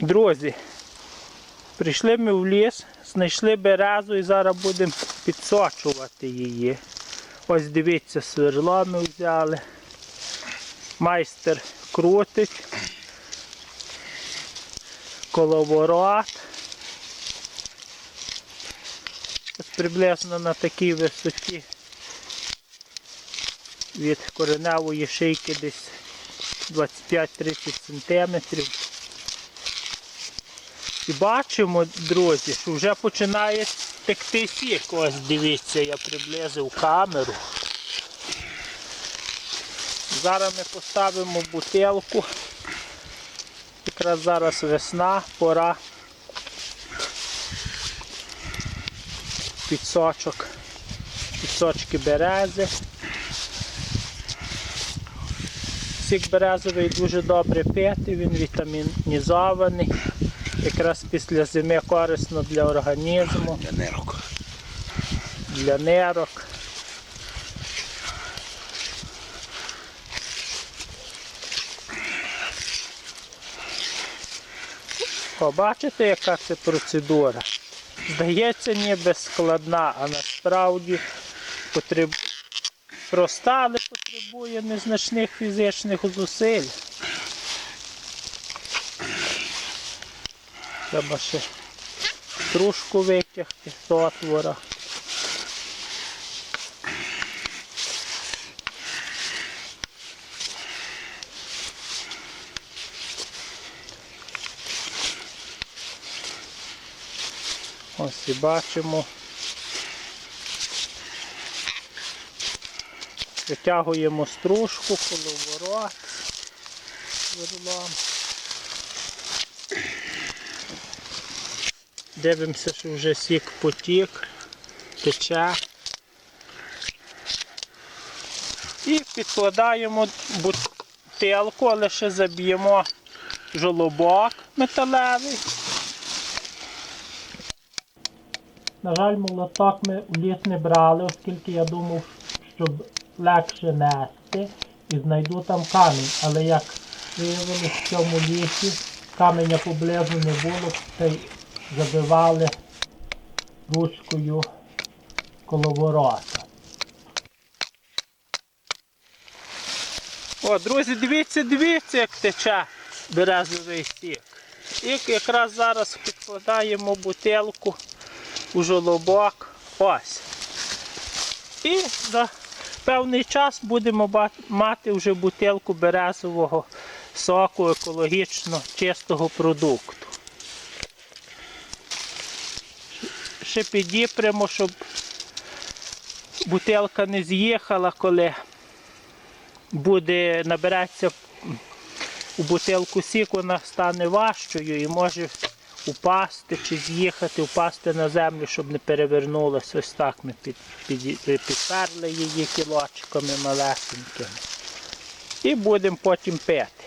Друзі, прийшли ми в ліс, знайшли березу і зараз будемо підсочувати її. Ось дивіться, сверло ми взяли. Майстер крутить. Коловорот. Ось приблизно на такій висоті від кореневої шийки десь 25-30 сантиметрів. І бачимо, друзі, що вже починає текти сік. Ось дивіться, я приблизив камеру. Зараз ми поставимо бутилку. Якраз зараз весна, пора підсочок, підсочки берези. Сік березовий дуже добре пити, він вітамінізований. Якраз після зими корисно для організму, Для нирок. для нирок. О, бачите, яка це процедура? Здається, ніби складна, а насправді потреб... проста, але потребує незначних фізичних зусиль. Треба ще стружку витягти з отвора. Ось і бачимо. Витягуємо стружку, коловорот сверлом. Дивимося, що вже сік потік, тече. І підкладаємо бутилку, але ще заб'ємо жолобок металевий. На жаль, молоток ми в ліс не брали, оскільки я думав, щоб легше нести і знайду там камінь. Але як виявилось в цьому лісі, каменя поблизу не було, та забивали ручкою коловорота. О, друзі, дивіться, дивіться, як тече березовий сік. І якраз зараз підкладаємо бутилку у жолобок. Ось. І за певний час будемо мати вже бутилку березового соку екологічно чистого продукту. Ще підіпремо, щоб бутилка не з'їхала, коли буде набереться у бутилку сік, вона стане важчою і може упасти чи з'їхати, упасти на землю, щоб не перевернулося. Ось так ми під, під, підперли її кілочками малесенькими. І будемо потім пити.